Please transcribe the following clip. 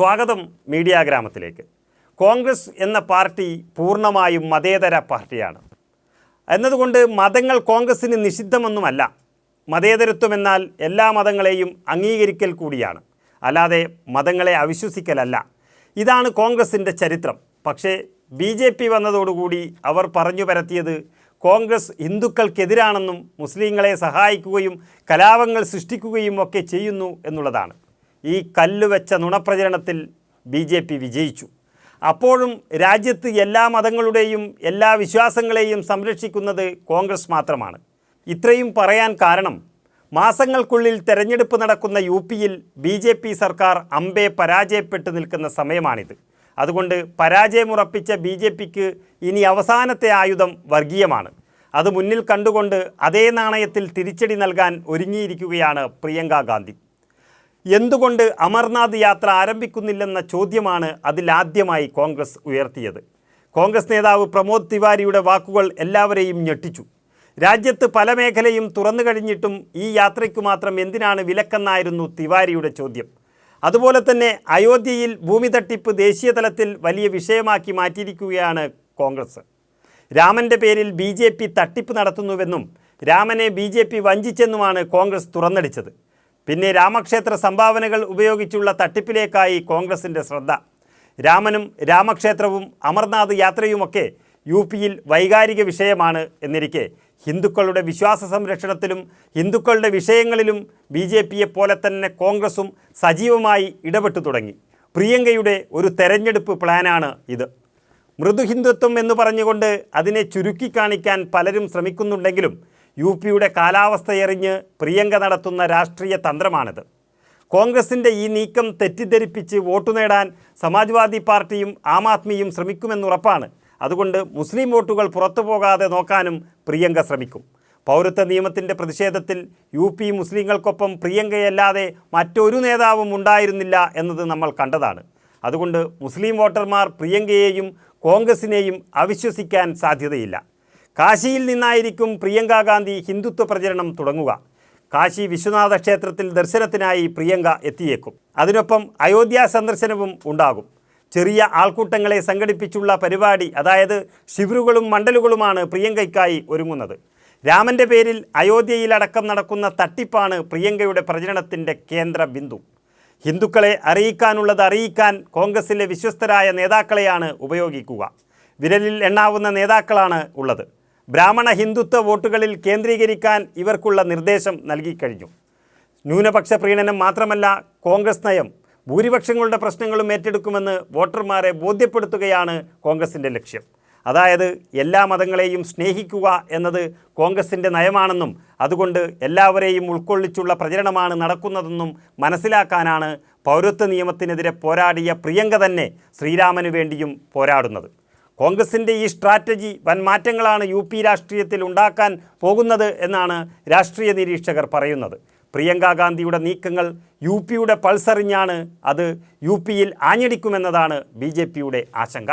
സ്വാഗതം മീഡിയ ഗ്രാമത്തിലേക്ക് കോൺഗ്രസ് എന്ന പാർട്ടി പൂർണമായും മതേതര പാർട്ടിയാണ്. എന്നതുകൊണ്ട് മതങ്ങൾ കോൺഗ്രസ്സിന് നിഷിദ്ധമൊന്നുമല്ല. മതേതരത്വം എന്നാൽ എല്ലാ മതങ്ങളെയും അംഗീകരിക്കൽ കൂടിയാണ്. അല്ലാതെ മതങ്ങളെ അവിശ്വസിക്കലല്ല. ഇതാണ് കോൺഗ്രസിന്റെ ചരിത്രം. പക്ഷേ ബി ജെ പി വന്നതോടുകൂടി അവർ പറഞ്ഞു പരത്തിയത് കോൺഗ്രസ് ഹിന്ദുക്കൾക്കെതിരാണെന്നും മുസ്ലിങ്ങളെ സഹായിക്കുകയും കലാപങ്ങൾ സൃഷ്ടിക്കുകയും ഒക്കെ ചെയ്യുന്നു എന്നുള്ളതാണ്. ഈ കല്ലുവെച്ച നുണപ്രചരണത്തിൽ ബി ജെ പി വിജയിച്ചു. അപ്പോഴും രാജ്യത്ത് എല്ലാ മതങ്ങളുടെയും എല്ലാ വിശ്വാസങ്ങളെയും സംരക്ഷിക്കുന്നത് കോൺഗ്രസ് മാത്രമാണ്. ഇത്രയും പറയാൻ കാരണം മാസങ്ങൾക്കുള്ളിൽ തെരഞ്ഞെടുപ്പ് നടക്കുന്ന യു പിയിൽ ബി ജെ പി സർക്കാർ അമ്പെ പരാജയപ്പെട്ടു നിൽക്കുന്ന സമയമാണിത്. അതുകൊണ്ട് പരാജയമുറപ്പിച്ച ബി ജെ പിക്ക് ഇനി അവസാനത്തെ ആയുധം വർഗീയമാണ്. അത് മുന്നിൽ കണ്ടുകൊണ്ട് അതേ നാണയത്തിൽ തിരിച്ചടി നൽകാൻ ഒരുങ്ങിയിരിക്കുകയാണ് പ്രിയങ്ക ഗാന്ധി. എന്തുകൊണ്ട് അമർനാഥ് യാത്ര ആരംഭിക്കുന്നില്ലെന്ന ചോദ്യമാണ് അതിലാദ്യമായി കോൺഗ്രസ് ഉയർത്തിയത്. കോൺഗ്രസ് നേതാവ് പ്രമോദ് തിവാരിയുടെ വാക്കുകൾ എല്ലാവരെയും ഞെട്ടിച്ചു. രാജ്യത്ത് പല മേഖലയും തുറന്നു കഴിഞ്ഞിട്ടും ഈ യാത്രയ്ക്ക് മാത്രം എന്തിനാണ് വിലക്കെന്നായിരുന്നു തിവാരിയുടെ ചോദ്യം. അതുപോലെ തന്നെ അയോധ്യയിൽ ഭൂമി തട്ടിപ്പ് ദേശീയ തലത്തിൽ വലിയ വിഷയമാക്കി മാറ്റിയിരിക്കുകയാണ് കോൺഗ്രസ്. രാമന്റെ പേരിൽ ബി തട്ടിപ്പ് നടത്തുന്നുവെന്നും രാമനെ ബി വഞ്ചിച്ചെന്നുമാണ് കോൺഗ്രസ് തുറന്നടിച്ചത്. പിന്നെ രാമക്ഷേത്ര സംഭാവനകൾ ഉപയോഗിച്ചുള്ള തട്ടിപ്പിലേക്കായി കോൺഗ്രസിന്റെ ശ്രദ്ധ. രാമനും രാമക്ഷേത്രവും അമർനാഥ് യാത്രയുമൊക്കെ യു പിയിൽ വൈകാരിക വിഷയമാണ് എന്നിരിക്കെ. ഹിന്ദുക്കളുടെ വിശ്വാസ സംരക്ഷണത്തിലും ഹിന്ദുക്കളുടെ വിഷയങ്ങളിലും ബി ജെ പിയെ പോലെ തന്നെ കോൺഗ്രസും സജീവമായി ഇടപെട്ടു തുടങ്ങി. പ്രിയങ്കയുടെ ഒരു തെരഞ്ഞെടുപ്പ് പ്ലാനാണ് ഇത്. മൃദു ഹിന്ദുത്വം എന്ന് പറഞ്ഞുകൊണ്ട് അതിനെ ചുരുക്കി കാണിക്കാൻ പലരും ശ്രമിക്കുന്നുണ്ടെങ്കിലും യു പിയുടെ കാലാവസ്ഥയെറിഞ്ഞ് പ്രിയങ്ക നടത്തുന്ന രാഷ്ട്രീയ തന്ത്രമാണിത്. കോൺഗ്രസിന്റെ ഈ നീക്കം തെറ്റിദ്ധരിപ്പിച്ച് വോട്ടു നേടാൻ സമാജ്വാദി പാർട്ടിയും ആം ആദ്മിയും ശ്രമിക്കുമെന്നുറപ്പാണ്. അതുകൊണ്ട് മുസ്ലിം വോട്ടുകൾ പുറത്തു പോകാതെ നോക്കാനും പ്രിയങ്ക ശ്രമിക്കും. പൗരത്വ നിയമത്തിന്റെ പ്രതിഷേധത്തിൽ യു പി മുസ്ലിങ്ങൾക്കൊപ്പം പ്രിയങ്കയല്ലാതെ മറ്റൊരു നേതാവും ഉണ്ടായിരുന്നില്ല എന്നത് നമ്മൾ കണ്ടതാണ്. അതുകൊണ്ട് മുസ്ലിം വോട്ടർമാർ പ്രിയങ്കയെയും കോൺഗ്രസിനെയും അവിശ്വസിക്കാൻ സാധ്യതയില്ല. കാശിയിൽ നിന്നായിരിക്കും പ്രിയങ്ക ഗാന്ധി ഹിന്ദുത്വ പ്രചരണം തുടങ്ങുക. കാശി വിശ്വനാഥ ക്ഷേത്രത്തിൽ ദർശനത്തിനായി പ്രിയങ്ക എത്തിയേക്കും. അതിനൊപ്പം അയോധ്യ സന്ദർശനവും ഉണ്ടാകും. ചെറിയ ആൾക്കൂട്ടങ്ങളെ സംഘടിപ്പിച്ചുള്ള പരിപാടി അതായത് ശിവറുകളും മണ്ഡലുകളുമാണ് പ്രിയങ്കയ്ക്കായി ഒരുങ്ങുന്നത്. രാമന്റെ പേരിൽ അയോധ്യയിലടക്കം നടക്കുന്ന തട്ടിപ്പാണ് പ്രിയങ്കയുടെ പ്രചരണത്തിന്റെ കേന്ദ്ര ബിന്ദു. ഹിന്ദുക്കളെ അറിയിക്കാനുള്ളത് അറിയിക്കാൻ കോൺഗ്രസിലെ വിശ്വസ്തരായ നേതാക്കളെയാണ് ഉപയോഗിക്കുക. വിരലിൽ എണ്ണാവുന്ന നേതാക്കളാണ് ഉള്ളത്. ബ്രാഹ്മണ ഹിന്ദുത്വ വോട്ടുകളിൽ കേന്ദ്രീകരിക്കാൻ ഇവർക്കുള്ള നിർദ്ദേശം നൽകിക്കഴിഞ്ഞു ന്യൂനപക്ഷ പ്രീണനം മാത്രമല്ല കോൺഗ്രസ് നയം ഭൂരിപക്ഷങ്ങളുടെ പ്രശ്നങ്ങളും ഏറ്റെടുക്കുമെന്ന് വോട്ടർമാരെ ബോധ്യപ്പെടുത്തുകയാണ് കോൺഗ്രസിന്റെ ലക്ഷ്യം. അതായത് എല്ലാ മതങ്ങളെയും സ്നേഹിക്കുക എന്നത് കോൺഗ്രസിന്റെ നയമാണെന്നും അതുകൊണ്ട് എല്ലാവരെയും ഉൾക്കൊള്ളിച്ചുള്ള പ്രചരണമാണ് നടക്കുന്നതെന്നും മനസ്സിലാക്കാനാണ് പൗരത്വ നിയമത്തിനെതിരെ പോരാടിയ പ്രിയങ്ക തന്നെ ശ്രീരാമനു വേണ്ടിയും പോരാടുന്നത്. കോൺഗ്രസിന്റെ ഈ സ്ട്രാറ്റജി വൻ മാറ്റങ്ങളാണ് യു പി രാഷ്ട്രീയത്തിൽ ഉണ്ടാക്കാൻ പോകുന്നത് എന്നാണ് രാഷ്ട്രീയ നിരീക്ഷകർ പറയുന്നത്. പ്രിയങ്ക ഗാന്ധിയുടെ നീക്കങ്ങൾ യു പിയുടെ പൾസറിഞ്ഞാണ് അത് യു പിയിൽ ആഞ്ഞടിക്കുമെന്നതാണ് ബി ആശങ്ക.